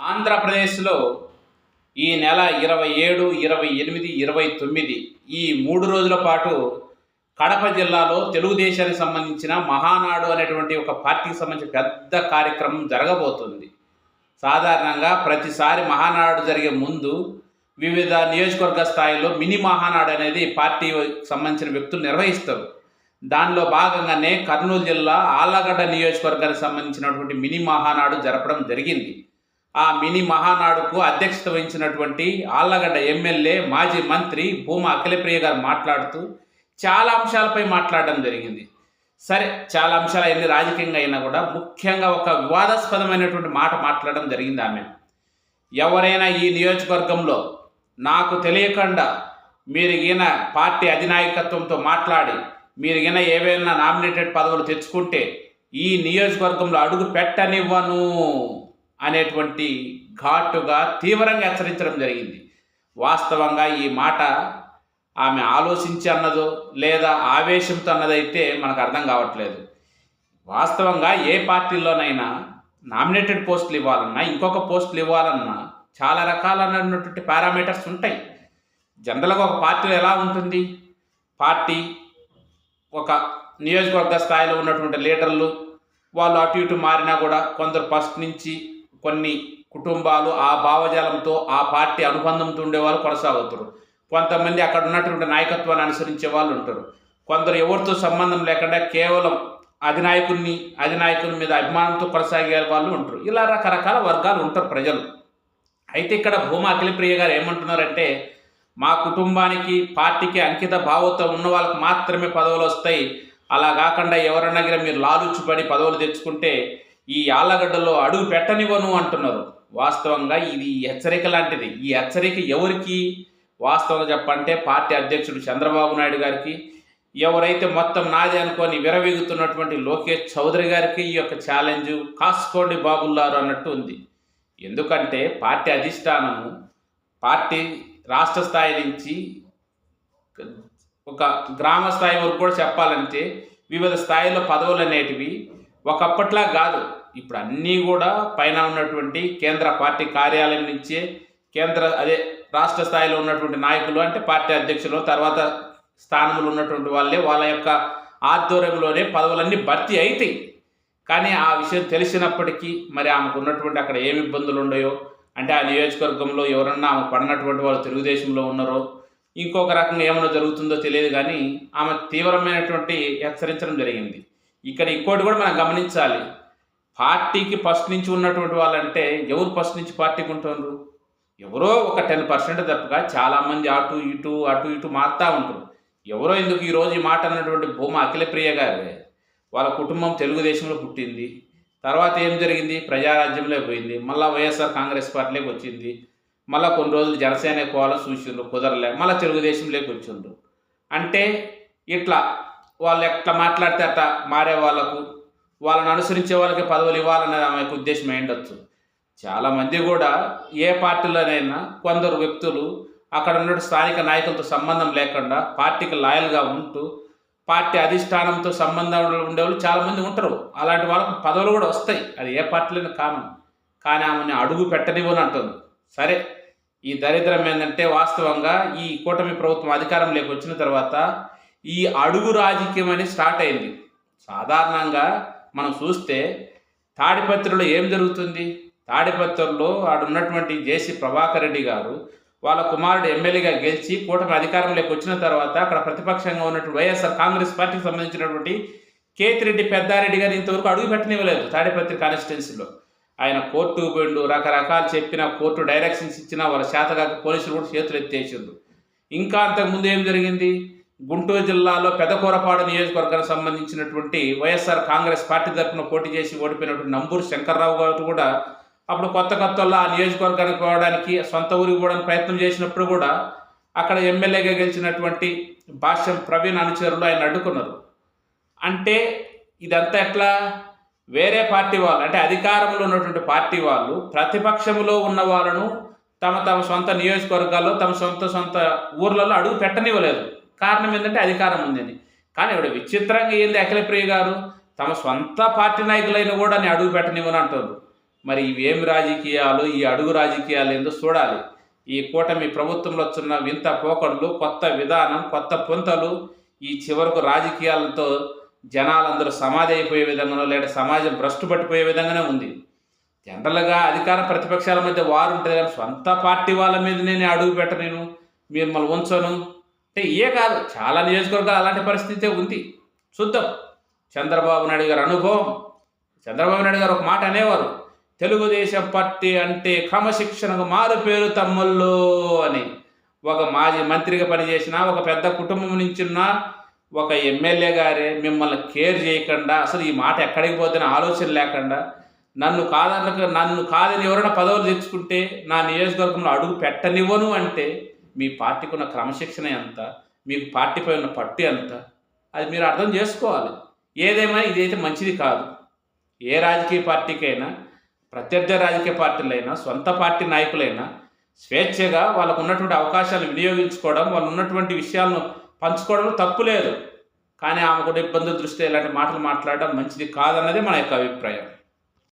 ఆంధ్రప్రదేశ్లో ఈ నెల ఇరవై ఏడు ఇరవై ఎనిమిది ఇరవై తొమ్మిది ఈ మూడు రోజుల పాటు కడప జిల్లాలో తెలుగుదేశానికి సంబంధించిన మహానాడు అనేటువంటి ఒక పార్టీకి సంబంధించిన పెద్ద కార్యక్రమం జరగబోతుంది. సాధారణంగా ప్రతిసారి మహానాడు జరిగే ముందు వివిధ నియోజకవర్గ స్థాయిలో మినీ మహానాడు అనేది పార్టీ సంబంధించిన వ్యక్తులు నిర్వహిస్తారు. దానిలో భాగంగానే కర్నూలు జిల్లా ఆళ్ళగడ్డ నియోజకవర్గానికి సంబంధించినటువంటి మినీ మహానాడు జరపడం జరిగింది. ఆ మినీ మహానాడుకు అధ్యక్షత వహించినటువంటి ఆళ్ళగడ్డ ఎమ్మెల్యే మాజీ మంత్రి భూమా అఖిలప్రియ గారు మాట్లాడుతూ చాలా అంశాలపై మాట్లాడడం జరిగింది. సరే చాలా అంశాలు అన్ని రాజకీయంగా అయినా కూడా ముఖ్యంగా ఒక వివాదాస్పదమైనటువంటి మాట మాట్లాడడం జరిగింది ఆమె. ఎవరైనా ఈ నియోజకవర్గంలో నాకు తెలియకుండా మీరు ఈయన పార్టీ అధినాయకత్వంతో మాట్లాడి మీరు ఈయన ఏవైనా నామినేటెడ్ పదవులు తెచ్చుకుంటే ఈ నియోజకవర్గంలో అడుగు పెట్టనివ్వను. అనేటువంటి ఘాటుగా తీవ్రంగా హెచ్చరించడం జరిగింది. వాస్తవంగా ఈ మాట ఆమె ఆలోచించి అన్నదో లేదా ఆవేశంతో అన్నదైతే మనకు అర్థం కావట్లేదు. వాస్తవంగా ఏ పార్టీలోనైనా నామినేటెడ్ పోస్టులు ఇవ్వాలన్నా ఇంకొక పోస్టులు ఇవ్వాలన్నా చాలా రకాలైనటువంటి పారామీటర్స్ ఉంటాయి. జనరల్గా ఒక పార్టీలో ఎలా ఉంటుంది? పార్టీ ఒక నియోజకవర్గ స్థాయిలో ఉన్నటువంటి లీడర్లు వాళ్ళు అటు ఇటు మారినా కూడా కొందరు ఫస్ట్ నుంచి కొన్ని కుటుంబాలు ఆ భావజాలంతో ఆ పార్టీ అనుబంధంతో ఉండేవాళ్ళు కొనసాగుతారు. కొంతమంది అక్కడ ఉన్నటువంటి నాయకత్వాన్ని అనుసరించే వాళ్ళు ఉంటారు. కొందరు ఎవరితో సంబంధం లేకుండా కేవలం అధినాయకుడిని అధినాయకుని మీద అభిమానంతో కొనసాగే వాళ్ళు ఉంటారు. ఇలా రకరకాల వర్గాలు ఉంటారు ప్రజలు. అయితే ఇక్కడ భూమా అఖిలప్రియ గారు ఏమంటున్నారంటే మా కుటుంబానికి పార్టీకి అంకిత భావంతో ఉన్న వాళ్ళకి మాత్రమే పదవులు వస్తాయి. అలా కాకుండా ఎవరన్నా దగ్గర మీరు లాలుచ్చుపడి పదవులు తెచ్చుకుంటే ఈ ఆళ్ళగడ్డలో అడుగు పెట్టనివ్వను అంటున్నారు. వాస్తవంగా ఇది హెచ్చరిక లాంటిది. ఈ హెచ్చరిక ఎవరికి? వాస్తవంగా చెప్పంటే పార్టీ అధ్యక్షుడు చంద్రబాబు నాయుడు గారికి ఎవరైతే మొత్తం నాది అనుకొని విరవీగుతున్నటువంటి లోకేష్ చౌదరి గారికి ఈ యొక్క ఛాలెంజ్ కాసుకోండి బాబుల్లారు అన్నట్టు ఉంది. ఎందుకంటే పార్టీ అధిష్టానము పార్టీ రాష్ట్ర స్థాయి నుంచి ఒక గ్రామ స్థాయి వరకు కూడా చెప్పాలంటే వివిధ స్థాయిలో పదవులు అనేటివి ఒకప్పట్లా కాదు. ఇప్పుడు అన్నీ కూడా పైన ఉన్నటువంటి కేంద్ర పార్టీ కార్యాలయం నుంచే కేంద్ర అదే రాష్ట్ర స్థాయిలో ఉన్నటువంటి నాయకులు అంటే పార్టీ అధ్యక్షులు తర్వాత స్థానములు ఉన్నటువంటి వాళ్ళే వాళ్ళ యొక్క ఆధ్వర్యంలోనే పదవులన్నీ భర్తీ అవుతాయి కానీ ఆ విషయం తెలిసినప్పటికీ మరి ఆమెకు ఉన్నటువంటి అక్కడ ఏమి ఇబ్బందులు ఉన్నాయో అంటే ఆ నియోజకవర్గంలో ఎవరన్నా ఆమె పడినటువంటి వాళ్ళు తెలుగుదేశంలో ఉన్నారో ఇంకొక రకంగా ఏమైనా జరుగుతుందో తెలియదు కానీ ఆమె తీవ్రమైనటువంటి హెచ్చరించడం జరిగింది. ఇక్కడ ఇంకోటి కూడా మనం గమనించాలి. పార్టీకి ఫస్ట్ నుంచి ఉన్నటువంటి వాళ్ళంటే ఎవరు ఫస్ట్ నుంచి పార్టీకి ఉంటున్నారు ఎవరో ఒక టెన్ పర్సెంట్ తప్పగా చాలామంది అటు ఇటు అటు ఇటు మారుతూ ఉంటారు ఎవరో ఎందుకు ఈరోజు ఈ మాట అన్నటువంటి భూమా అఖిలప్రియ గారే వాళ్ళ కుటుంబం తెలుగుదేశంలో పుట్టింది. తర్వాత ఏం జరిగింది? ప్రజారాజ్యంలో పోయింది. మళ్ళీ వైఎస్ఆర్ కాంగ్రెస్ పార్టీలోకి వచ్చింది. మళ్ళీ కొన్ని రోజులు జనసేన పోవాలని చూసిండ్రు కుదరలే. మళ్ళీ తెలుగుదేశంలోకి వచ్చిండ్రు. అంటే ఇట్లా వాళ్ళు ఎట్లా మాట్లాడితే అట్లా మారే వాళ్ళకు వాళ్ళని అనుసరించే వాళ్ళకి పదవులు ఇవ్వాలనేది ఆమె ఉద్దేశం అయిండొచ్చు చాలామంది కూడా ఏ పార్టీలోనైనా కొందరు వ్యక్తులు అక్కడ ఉన్న స్థానిక నాయకులతో సంబంధం లేకుండా పార్టీకి లాయల్గా ఉంటూ పార్టీ అధిష్టానంతో సంబంధం ఉండేవాళ్ళు చాలామంది ఉంటారు. అలాంటి వాళ్ళకు పదవులు కూడా వస్తాయి. అది ఏ పార్టీలోనే కామన్ కానీ ఆమెని అడుగు పెట్టనివ్వని అంటుంది. సరే ఈ దరిద్రం ఏంటంటే వాస్తవంగా ఈ కూటమి ప్రభుత్వం అధికారంలోకి వచ్చిన తర్వాత ఈ అడుగు రాజకీయం అనేది స్టార్ట్ అయింది. సాధారణంగా మనం చూస్తే తాడిపత్రిలో ఏం జరుగుతుంది? తాడిపత్రిలో ఆడున్నటువంటి జేసీ ప్రభాకర్ రెడ్డి గారు వాళ్ళ కుమారుడు ఎమ్మెల్యేగా గెలిచి కూటమి అధికారంలోకి వచ్చిన తర్వాత అక్కడ ప్రతిపక్షంగా ఉన్నటువంటి వైఎస్ఆర్ కాంగ్రెస్ పార్టీకి సంబంధించినటువంటి కేతిరెడ్డి పెద్దారెడ్డి గారు ఇంతవరకు అడుగు పెట్టనివ్వలేదు తాడిపత్రి కాన్స్టిట్యున్సీలో. ఆయన కోర్టు పోయిండు రకరకాలు చెప్పిన కోర్టు డైరెక్షన్స్ ఇచ్చినా వాళ్ళ శాతగాక పోలీసులు కూడా చేతులు ఎత్తేసిండ్రు. ఇంకా అంతకుముందు ఏం జరిగింది? గుంటూరు జిల్లాలో పెదకూరపాడు నియోజకవర్గానికి సంబంధించినటువంటి వైఎస్ఆర్ కాంగ్రెస్ పార్టీ తరఫున పోటీ చేసి ఓడిపోయినటువంటి నంబూరు శంకర్రావు గారు కూడా అప్పుడు కొత్త కొత్తలో ఆ నియోజకవర్గానికి పోవడానికి సొంత ఊరికి పోవడానికి ప్రయత్నం చేసినప్పుడు కూడా అక్కడ ఎమ్మెల్యేగా గెలిచినటువంటి భాష్యం ప్రవీణ్ అనుచరులు ఆయన అడ్డుకున్నారు. అంటే ఇదంతా ఎట్లా? వేరే పార్టీ వాళ్ళు అంటే అధికారంలో ఉన్నటువంటి పార్టీ వాళ్ళు ప్రతిపక్షంలో ఉన్న వాళ్ళను తమ తమ సొంత నియోజకవర్గాల్లో తమ సొంత సొంత ఊర్లలో అడుగు పెట్టనివ్వలేదు. కారణం ఏంటంటే అధికారం ఉందని కానీ ఇప్పుడు విచిత్రంగా ఏంది అఖిలప్రియ గారు? తమ సొంత పార్టీ నాయకులైన కూడా నేను అడుగు పెట్టనివ్వను అంటారు. మరి ఇవేమి రాజకీయాలు? ఈ అడుగు రాజకీయాలు ఏందో చూడాలి. ఈ కూటమి ప్రభుత్వంలో వచ్చిన వింత పోకడలు కొత్త విధానం కొత్త పొంతలు ఈ చివరకు రాజకీయాలతో జనాలందరూ సమాధి అయిపోయే విధంగానో లేదా సమాజం భ్రష్టు పట్టిపోయే విధంగానే ఉంది. జనరల్గా అధికార ప్రతిపక్షాల మధ్య వారు ఉంటుంది కానీ సొంత పార్టీ వాళ్ళ మీద నేను అడుగు పెట్ట నేను. మిమ్మల్ని ఉంచను. అంటే ఇయే కాదు చాలా నియోజకవర్గాలు అలాంటి పరిస్థితే ఉంది. చూద్దాం. చంద్రబాబు నాయుడు గారి అనుభవం. చంద్రబాబు నాయుడు గారు ఒక మాట అనేవారు తెలుగుదేశం పార్టీ అంటే క్రమశిక్షణకు మారు పేరు తమ్ముళ్ళు అని. ఒక మాజీ మంత్రిగా పనిచేసిన ఒక పెద్ద కుటుంబం నుంచి ఉన్న ఒక ఎమ్మెల్యే గారే మిమ్మల్ని కేర్ చేయకుండా అసలు ఈ మాట ఎక్కడికి పోతున్న ఆలోచన లేకుండా నన్ను కాదన్న నన్ను కాదని ఎవరైనా పదవులు తెచ్చుకుంటే నా నియోజకవర్గంలో అడుగు పెట్టనివ్వను అంటే మీ పార్టీకి ఉన్న క్రమశిక్షణ ఎంత? మీకు పార్టీపై ఉన్న పట్టు ఎంత? అది మీరు అర్థం చేసుకోవాలి. ఏదేమైనా ఇదైతే మంచిది కాదు. ఏ రాజకీయ పార్టీకైనా ప్రత్యర్థి రాజకీయ పార్టీలైనా సొంత పార్టీ నాయకులైనా స్వేచ్ఛగా వాళ్ళకు ఉన్నటువంటి అవకాశాలు వినియోగించుకోవడం వాళ్ళు ఉన్నటువంటి విషయాలను పంచుకోవడం తప్పు లేదు. కానీ ఆమె కూడా ఇబ్బందుల దృష్ట్యా ఇలాంటి మాటలు మాట్లాడడం మంచిది కాదన్నదే మన యొక్క అభిప్రాయం.